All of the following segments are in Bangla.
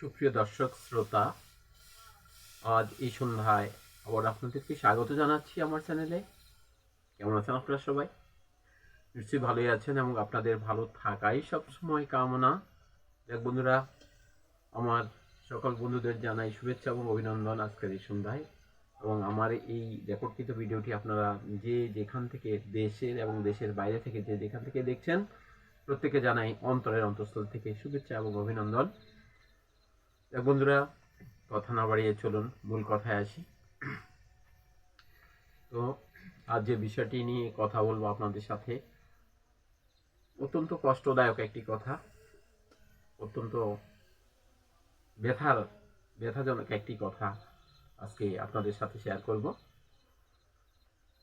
সুপ্রিয় দর্শক, শ্রোতা, আজ এই সন্ধ্যায় আবার আপনাদেরকে স্বাগত জানাচ্ছি আমার চ্যানেলে। কেমন আছেন আপনারা সবাই? নিশ্চয়ই ভালোই আছেন এবং আপনাদের ভালো থাকাই সব সময় কামনা। দেখ বন্ধুরা, আমার সকল বন্ধুদের জানাই শুভেচ্ছা এবং অভিনন্দন আজকের এই সন্ধ্যায়। এবং আমার এই রেকর্ডকৃত ভিডিওটি আপনারা যে যেখান থেকে দেশের এবং দেশের বাইরে থেকে যে যেখান থেকে দেখছেন প্রত্যেকে জানাই অন্তরের অন্তঃস্থল থেকে শুভেচ্ছা এবং অভিনন্দন। বন্ধুরা, কথা না বাড়িয়ে চলুন, মূল কথায় আসি। তো, আজ যে বিষয়টি নিয়ে কথা বলব আপনাদের সাথে, অত্যন্ত কষ্টদায়ক একটি কথা, অত্যন্ত ব্যথার, ব্যথাজনক একটি কথা আজকে আপনাদের সাথে শেয়ার করব।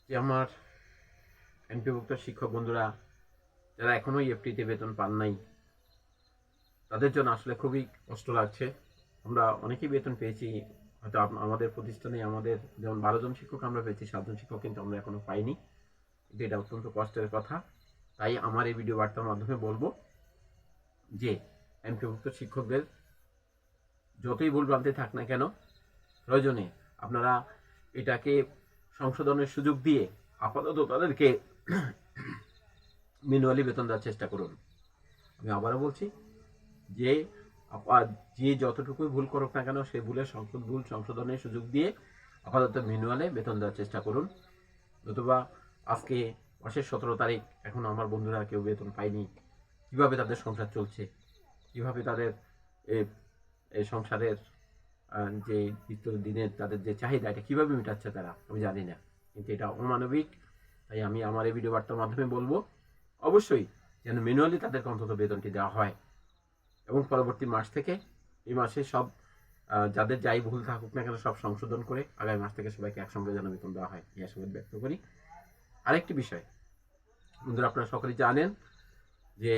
যে আমার এমপিভুক্ত শিক্ষক বন্ধুরা, যারা এখনও এফটিতে বেতন পান নাই, তাদের জন্য আসলে খুবই কষ্ট লাগছে। আমরা অনেকেই বেতন পেয়েছি, হয়তো আমাদের প্রতিষ্ঠানে আমাদের যেমন বারো জন শিক্ষক আমরা পেয়েছি সাতজন শিক্ষক কিন্তু আমরা এখনও পাইনি। এটা অত্যন্ত কষ্টের কথা। তাই আমার এই ভিডিও বার্তার মাধ্যমে বলব যে, এমপিভুক্ত শিক্ষকদের যতই ভুল ভ্রান্তি থাক না কেন, প্রয়োজনে আপনারা এটাকে সংশোধনের সুযোগ দিয়ে আপাতত তাদেরকে ম্যানুয়ালি বেতন দেওয়ার চেষ্টা করুন। আমি আবারও বলছি যে যে যতটুকুই ভুল করুক না কেন, সেই ভুলের সংশোধ ভুল সংশোধনের সুযোগ দিয়ে আপাতত ম্যানুয়ালে বেতন দেওয়ার চেষ্টা করুন। নতুবা আজকে মাসের সতেরো তারিখ, এখন আমার বন্ধুরা কেউ বেতন পায়নি। কীভাবে তাদের সংসার চলছে? কীভাবে তাদের সংসারের যে নিত্য দিনের তাদের যে চাহিদা, এটা কীভাবে মেটাচ্ছে তারা? আমি জানি না। কিন্তু এটা অমানবিক। তাই আমি আমার এই ভিডিও বার্তার মাধ্যমে বলব, অবশ্যই যেন ম্যানুয়ালি তাদেরকে অন্তত বেতনটি দেওয়া হয়। এবং পরবর্তী মাস থেকে এই মাসে সব যাদের যাই ভুল থাকুক না কেন সব সংশোধন করে আগামী মাস থেকে সবাইকে একসঙ্গে যেন বেতন দেওয়া হয়। এই আশাবাদ ব্যক্ত করি। আরেকটি বিষয়, বন্ধুরা আপনারা সকলেই জানেন যে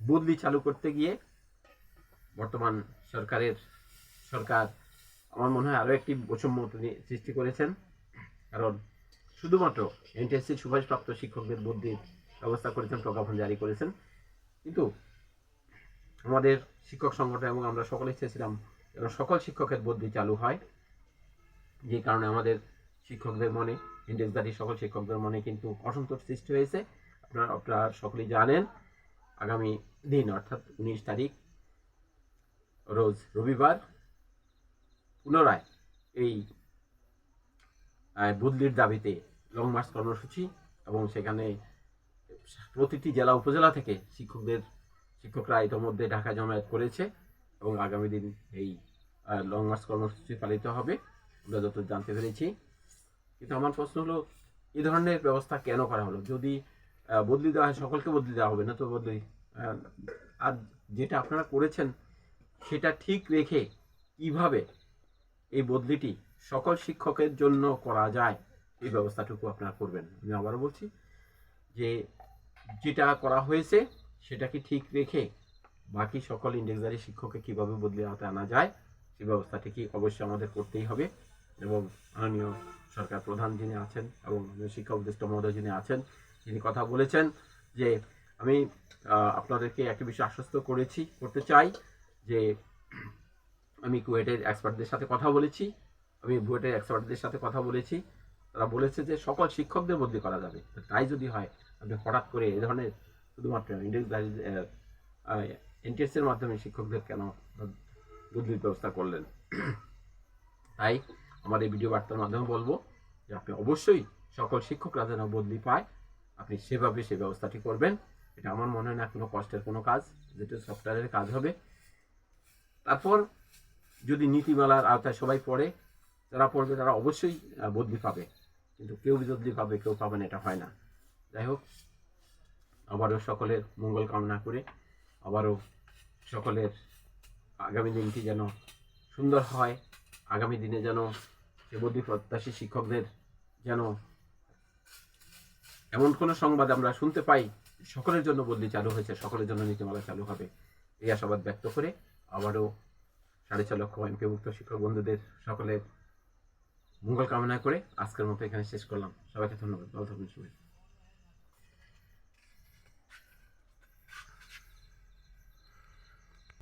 বদলি চালু করতে গিয়ে বর্তমান সরকারের, সরকার আমার মনে হয় আরও একটি বৈষম্য সৃষ্টি করেছেন। কারণ শুধুমাত্র এনটিএসসির সুভাষপ্রাপ্ত শিক্ষকদের বদলির ব্যবস্থা করেছেন, প্রজ্ঞাপন জারি করেছেন। কিন্তু আমাদের শিক্ষক সংগঠন এবং আমরা সকলেই চেয়েছিলাম যেন সকল শিক্ষকের বদলি চালু হয়। যে কারণে আমাদের শিক্ষকদের মনে ইন্ডেক্সদারি সকল শিক্ষকদের মনে কিন্তু অসন্তোষ সৃষ্টি হয়েছে। আপনারা আপনারা সকলেই জানেন, আগামী দিন, অর্থাৎ উনিশ তারিখ, রোজ রবিবার, পুনরায় এই বদলির দাবিতে লং মার্চ কর্মসূচি এবং সেখানে প্রতিটি জেলা, উপজেলা থেকে শিক্ষকদের শিক্ষকরা ইতিমধ্যে ঢাকা জমায়েত করেছে এবং আগামী দিন এই লং মার্চ কর্মসূচি পালিত হবে। আমরা যত জানতে পেরেছি। কিন্তু আমার প্রশ্ন হলো, এই ধরনের ব্যবস্থা কেন করা হলো? যদি বদলি দেওয়া হয়, সকলকে বদলি দেওয়া হবে, না তো বদলি? আর যেটা আপনারা করেছেন, সেটা ঠিক রেখে কীভাবে এই বদলিটি সকল শিক্ষকের জন্য করা যায়, এই ব্যবস্থাটুকু আপনারা করবেন। আমি আবারও বলছি যে, যেটা করা হয়েছে সেটাকে ঠিক রেখে বাকি সকল ইন্ডেক্সদারি শিক্ষককে কীভাবে বদলে হাতে আনা যায় সেই ব্যবস্থাটি কি অবশ্যই আমাদের করতেই হবে। এবং মাননীয় সরকার প্রধান যিনি আছেন এবং শিক্ষা উপদেষ্টা মহোদয় যিনি আছেন, তিনি কথা বলেছেন যে আমি আপনাদেরকে একটি বিষয় আশ্বস্ত করেছি, করতে চাই যে আমি কুয়েটের এক্সপার্টদের সাথে কথা বলেছি, আমি বুয়েটের এক্সপার্টদের সাথে কথা বলেছি। তারা বলেছে যে সকল শিক্ষকদের বদলি করা যাবে। তাই যদি হয়, আপনি হঠাৎ করে এ ধরনের শুধুমাত্র ইন্ডেক্স এনটিএস এর মাধ্যমে শিক্ষকদের কেন বদলির ব্যবস্থা করলেন? তাই আমার এই ভিডিও বার্তার মাধ্যমে বলব যে আপনি অবশ্যই সকল শিক্ষকরা যেন বদলি পায়, আপনি সেভাবে সেই ব্যবস্থাটি করবেন। এটা আমার মনে হয় না কোনো কষ্টের কোনো কাজ যেটা সফটওয়্যারের কাজ হবে। তারপর যদি নীতিমালার আওতায় সবাই পড়ে, যারা পড়বে তারা অবশ্যই বদলি পাবে। কিন্তু কেউ বদলি পাবে, কেউ পাবে না, এটা হয় না। যাই হোক আবারও সকলের মঙ্গল কামনা করে আবারও সকলের আগামী দিনটি যেন সুন্দর হয়, আগামী দিনে যেন সে প্রত্যাশী শিক্ষকদের যেন এমন কোনো সংবাদ আমরা শুনতে পাই, সকলের জন্য বদলি চালু হয়েছে, সকলের জন্য নীতিমালা চালু হবে। এই আশাবাদ ব্যক্ত করে আবারও সাড়ে ছ লক্ষ এমপিভুক্ত শিক্ষক বন্ধুদের সকলের মঙ্গল কামনা করে আজকের মতো এখানে শেষ করলাম। সবাইকে ধন্যবাদ। ভালো সবাই।